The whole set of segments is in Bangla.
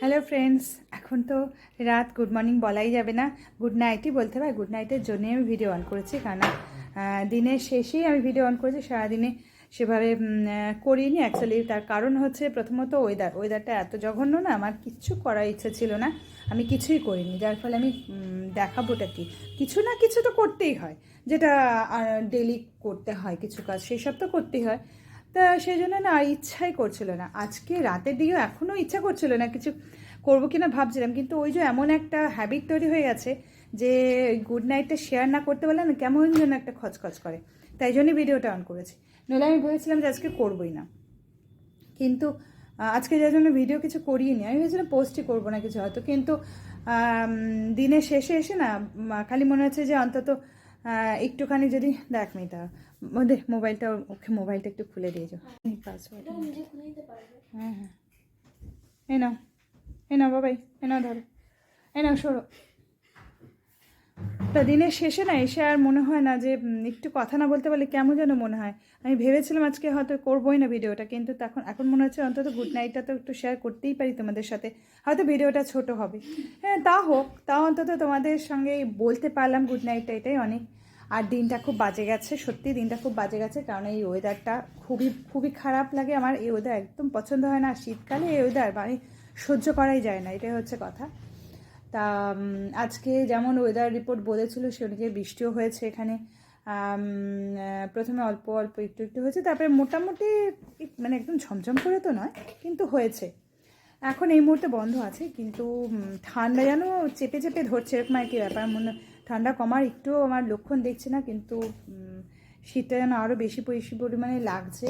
হ্যালো ফ্রেন্ডস এখন তো রাত গুড মর্নিং বলাই যাবে না। গুড নাইটই বলতে হয়। গুড নাইটের জন্যই আমি ভিডিও অন করেছি। কারণ দিনের শেষেই আমি ভিডিও অন করেছি। সারাদিনে সেভাবে করিনি। অ্যাকচুয়ালি তার কারণ হচ্ছে প্রথমত ওয়েদার ওয়েদারটা এত জঘন্য না, আমার কিচ্ছু করার ইচ্ছে ছিল না। আমি কিছুই করিনি। যার ফলে আমি দেখাবোটা কি? কিছু না কিছু তো করতেই হয়। যেটা ডেলি করতে হয় কিছু কাজ সেই সব তো করতেই হয়। তা সেই জন্য না আর ইচ্ছাই করছিল না। আজকে রাতের দিকেও এখনও ইচ্ছা করছিল না, কিছু করব কি না ভাবছিলাম, কিন্তু ওই যে এমন একটা হ্যাবিট তৈরি হয়ে গেছে যে গুড নাইটটা শেয়ার না করতে পারলে না কেমন যেন একটা খচখচ করে। তাই জন্যই ভিডিওটা অন করেছি। নইলে আমি ভেবেছিলাম যে আজকে করবোই না। কিন্তু আজকে যার জন্য ভিডিও কিছু করিনি, আমি ভেবেছিলাম পোস্টই করব না কিছু হয়তো। কিন্তু দিনের শেষে এসে না খালি মনে হচ্ছে যে অন্তত একটুখানি যদি দেখ মেয়েটা দে মোবাইলটা, ওকে মোবাইলটা একটু খুলে দিয়ে যাও পাসওয়ার্ড হ্যাঁ হ্যাঁ। এ নাও এ নাও বাবাই এ নাও ধরো। এ নাও, সরো। তা দিনের শেষে না এসে আর মনে হয় না যে একটু কথা না বলতে পারলে কেমন যেন মনে হয়। আমি ভেবেছিলাম আজকে হয়তো করবোই না ভিডিওটা, কিন্তু তখন, এখন মনে হচ্ছে অন্তত গুড নাইটটা তো একটু শেয়ার করতেই পারি তোমাদের সাথে। হয়তো ভিডিওটা ছোট হবে। হ্যাঁ তা হোক, তাও অন্তত তোমাদের সঙ্গে বলতে পারলাম গুড নাইটটা এটাই অনেক। আর দিনটা খুব বাজে গেছে, সত্যি দিনটা খুব বাজে গেছে, কারণ এই ওয়েদারটা খুবই খুবই খারাপ লাগে আমার। এই ওয়েদার একদম পছন্দ হয় না শীতকালে এই ওয়েদার মানে সহ্য করাই যায় না, এটাই হচ্ছে কথা। তা আজকে যেমন ওয়েদার রিপোর্ট বলেছিল সে অনুযায়ী বৃষ্টিও হয়েছে এখানে। প্রথমে অল্প অল্প, একটু একটু হয়েছে, তারপরে মোটামুটি মানে একদম ঝমঝম করে তো নয়, কিন্তু হয়েছে। এখন এই মুহূর্তে বন্ধ আছে, কিন্তু ঠান্ডা যেন চেপে চেপে ধরছে, এরকম আর কি ব্যাপার। মনে ঠান্ডা কমার একটুও আমার লক্ষণ দেখছি না, কিন্তু শীতটা যেন আরও বেশি বেশি পরিমাণে লাগছে।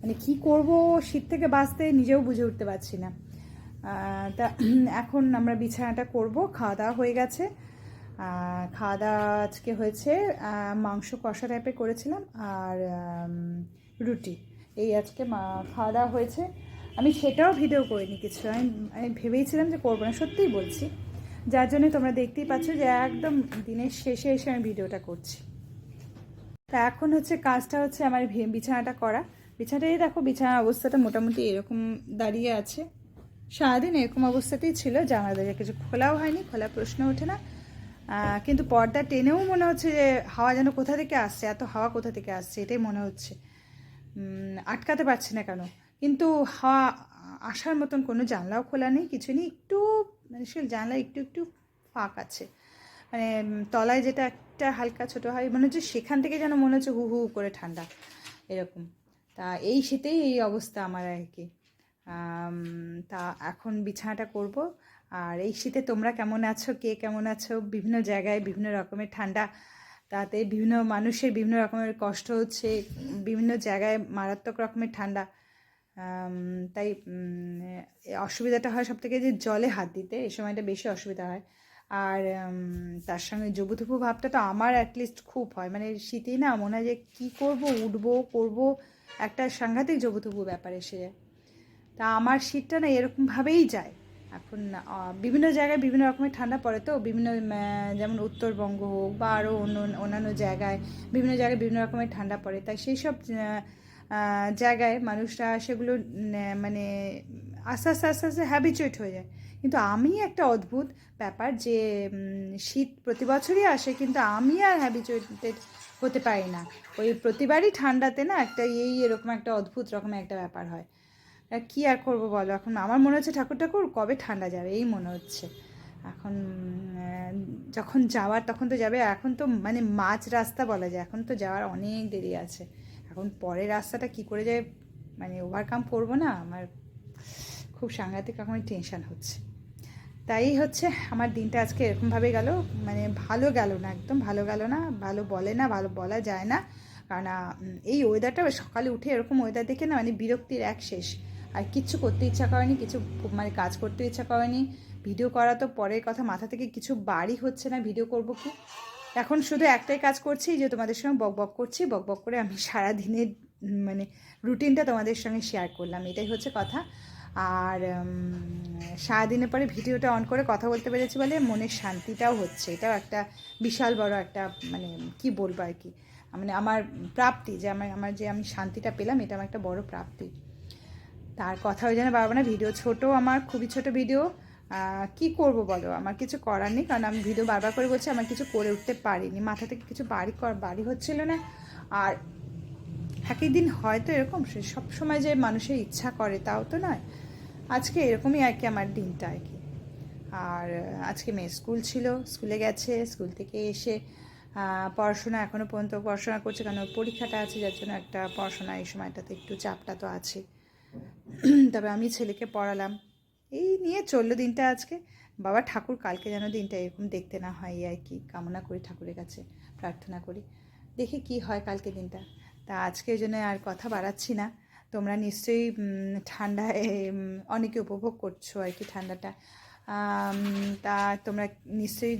মানে কি করব, শীত থেকে বাঁচতে নিজেও বুঝে উঠতে পারছি না। তা এখন আমরা বিছানাটা করব। খাওয়া দাওয়া হয়ে গেছে। খাওয়া দাওয়া আজকে হয়েছে মাংস কষা টাইপের করেছিলাম আর রুটি। এই আজকে খাওয়া দাওয়া হয়েছে। আমি সেটাও ভিডিও করিনি কিছু। আমি আমি ভেবেইছিলাম যে করব না, সত্যিই বলছি। যার জন্য তোমরা দেখতেই পাচ্ছ যে একদম দিনের শেষে এসে আমি ভিডিওটা করছি। তা এখন হচ্ছে কাজটা হচ্ছে আমার বিছানাটা করা। বিছানাটাই দেখো, বিছানার অবস্থাটা মোটামুটি এরকম দাঁড়িয়ে আছে। সারাদিন এরকম অবস্থাতেই ছিল জানা দরজা কিছু খোলাও হয়নি, খোলা প্রশ্ন ওঠে না। কিন্তু পর্দা টেনেও মনে হচ্ছে যে হাওয়া যেন কোথা থেকে আসছে, এত হাওয়া কোথা থেকে আসছে, এটাই মনে হচ্ছে। আটকাতে পারছি না কেন? কিন্তু হাওয়া আসার মতন কোনো জানলাও খোলা নেই, কিছু নেই, একটু মানে সে জানলা একটু একটু ফাঁক আছে। মানে তলায় যেটা একটা হালকা ছোট হয় মনে হচ্ছে সেখান থেকে যেন মনে হচ্ছে হু হু করে ঠান্ডা, এরকম। তা এই শীতেই এই অবস্থা আমার আর কি। তা এখন বিছানাটা করব। আর এই শীতে তোমরা কেমন আছো? কে কেমন আছো? বিভিন্ন জায়গায় বিভিন্ন রকমের ঠান্ডা, তাতে বিভিন্ন মানুষের বিভিন্ন রকমের কষ্ট হচ্ছে, বিভিন্ন জায়গায় মারাত্মক রকমের ঠান্ডা। তাই অসুবিধাটা হয় সব থেকে যে জলে হাত দিতে, এই সময়টা বেশি অসুবিধা হয়। আর তার সঙ্গে জবুথুবু ভাবটা তো আমার অ্যাটলিস্ট খুব হয়। মানে শীতেই না মনে হয় যে কী করব, উঠবো, করব, একটা সাংঘাতিক জবুথুবু ব্যাপার এসে যায়। তা আমার শীতটা না এরকমভাবেই যায়। এখন বিভিন্ন জায়গায় বিভিন্ন রকমের ঠান্ডা পড়ে তো, বিভিন্ন যেমন উত্তরবঙ্গ হোক বা আরও অন্য, অন্যান্য জায়গায় বিভিন্ন জায়গায় বিভিন্ন রকমের ঠান্ডা পড়ে। তাই সেই সব জায়গায় মানুষরা সেগুলো মানে আস্তে আস্তে আস্তে আস্তে হ্যাবিচুয়েট হয়ে যায়। কিন্তু আমি একটা অদ্ভুত ব্যাপার যে শীত প্রতি বছরই আসে কিন্তু আমি আর হ্যাবিচুয়েটেড হতে পারি না। ওই প্রতিবারই ঠান্ডাতে না একটা এই এরকম একটা অদ্ভুত রকমের একটা ব্যাপার হয়। কি আর করব বলো? এখন আমার মনে হচ্ছে ঠাকুর ঠাকুর কবে ঠান্ডা যাবে, এই মনে হচ্ছে। এখন যখন যাওয়ার তখন তো যাবে, এখন তো মানে মাঝ রাস্তা বলা যায়, এখন তো যাওয়ার অনেক দেরি আছে। এখন পরের রাস্তাটা কি করে যায় মানে ওভারকাম করব না, আমার খুব সাংঘাতিক রকমের টেনশান হচ্ছে। তাই হচ্ছে আমার দিনটা আজকে এরকমভাবে গেল মানে ভালো গেল না, একদম ভালো গেল না, ভালো বলে না, ভালো বলা যায় না। কারণ এই ওয়েদারটা সকালে উঠে এরকম ওয়েদার দেখে না মানে বিরক্তির এক শেষ। আর কিচ্ছু করতে ইচ্ছা করেনি, কিছু মানে কাজ করতে ইচ্ছা করেনি। ভিডিও করা তো পরের কথা, মাথা থেকে কিছু বাড়ি হচ্ছে না, ভিডিও করব কি? এখন শুধু একটাই কাজ করছি, যে তোমাদের সঙ্গে বক বক করছি, বক বক করে আমি সারা দিনের মানে রুটিনটা তোমাদের সঙ্গে শেয়ার করলাম, এটাই হচ্ছে কথা। আর সারাদিনের পরে ভিডিওটা অন করে কথা বলতে পেরেছি বলে মনের শান্তিটাও হচ্ছে, এটাও একটা বিশাল বড় একটা মানে কি বলব আর কি? মানে আমার প্রাপ্তি, যে আমার আমার যে আমি শান্তিটা পেলাম, এটা আমার একটা বড় প্রাপ্তি। তার কথা ওই জন্য বারবার না ভিডিও ছোট আমার, খুবই ছোট ভিডিও। কি করব বলো? আমার কিছু করার নেই, কারণ আমি ভিডিও বারবার করে বলছি, আমার কিছু করে উঠতে পারিনি। মাথা থেকে কিছু বাড়ি কর, বাড়ি হচ্ছিল না। আর একই দিন হয়তো এরকম, সে সব সময় যে মানুষের ইচ্ছা করে তাও তো নয়। আজকে এরকমই আর কি আমার দিনটা আর কি। আর আজকে মেয়ে স্কুল ছিল, স্কুলে গেছে, স্কুল থেকে এসে পড়াশোনা এখনও পর্যন্ত, পড়াশোনা করছে, কারণ পরীক্ষাটা আছে, যার জন্য একটা পড়াশোনা এই সময়টাতে একটু চাপটা তো আছে। তবে আমি ছেলেকে পড়ালাম। এই নিয়ে চলল দিনটা আজকে। বাবা, ঠাকুর, কালকে যেন দিনটা এরকম দেখতে না হয় আর কি। কামনা করি ঠাকুরের কাছে, প্রার্থনা করি। দেখি কি হয় কালকে দিনটা। তা আজকে জন্য আর কথা বাড়াচ্ছি না। তোমরা নিশ্চয়ই ঠান্ডায় অনেকে উপভোগ করছ আর কি ঠান্ডাটা। তা তোমরা নিশ্চয়ই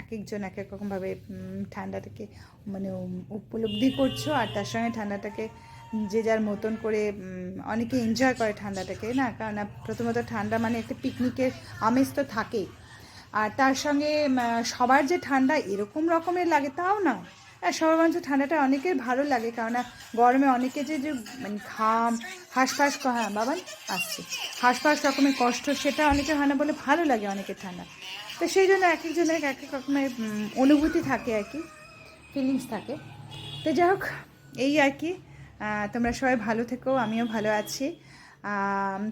এক একজন এক এক রকমভাবে ঠান্ডাটাকে মানে উপলব্ধি করছ। আর তার সঙ্গে ঠান্ডাটাকে যে যার মতন করে অনেকে এনজয় করে ঠান্ডাটাকে, না? কারণ প্রথমত ঠান্ডা মানে একটা পিকনিকের আমেজ তো থাকেই। আর তার সঙ্গে সবার যে ঠান্ডা এরকম রকমের লাগে, তাও না। হ্যাঁ সবার মানুষ ঠান্ডাটা অনেকের ভালো লাগে, কারণ গরমে অনেকে যে যে মানে ঘাম, হাঁসফাঁস হ্যাঁ বাবান আসছে। হাঁসফাঁস রকমের কষ্ট, সেটা অনেকের হয় না বলে ভালো লাগে অনেকের ঠান্ডা। তো সেই জন্য এক একজনের এক এক রকমের অনুভূতি থাকে আর কি ফিলিংস থাকে। তো যাই হোক, এই আর কি। তোমরা সবাই ভালো থেকো, আমিও ভালো আছি।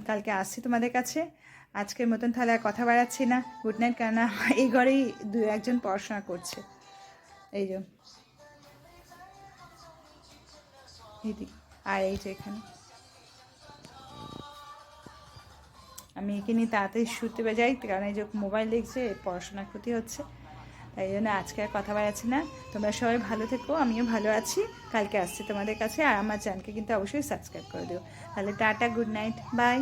কালকে আসছি তোমাদের কাছে। আজকের মতন তাহলে আর কথা বাড়াচ্ছি না। গুড নাইট কেননা এই ঘরেই দু একজন পড়াশোনা করছে। এই যে। আর এই যে এখানে। আমি একে নিয়ে তাড়াতাড়ি শুতে যাই, কারণ এই যে মোবাইল দেখছে, পড়াশোনার ক্ষতি হচ্ছে। তাই জন্য আজকে আর কথা বাড়াচ্ছি না। তোমরা সবাই ভালো থেকো, আমিও ভালো আছি। কালকে আসছি তোমাদের কাছে, আর আমার চ্যানেলকে কিন্তু অবশ্যই সাবস্ক্রাইব করে দিও। তাহলে টাটা, গুড নাইট, বাই।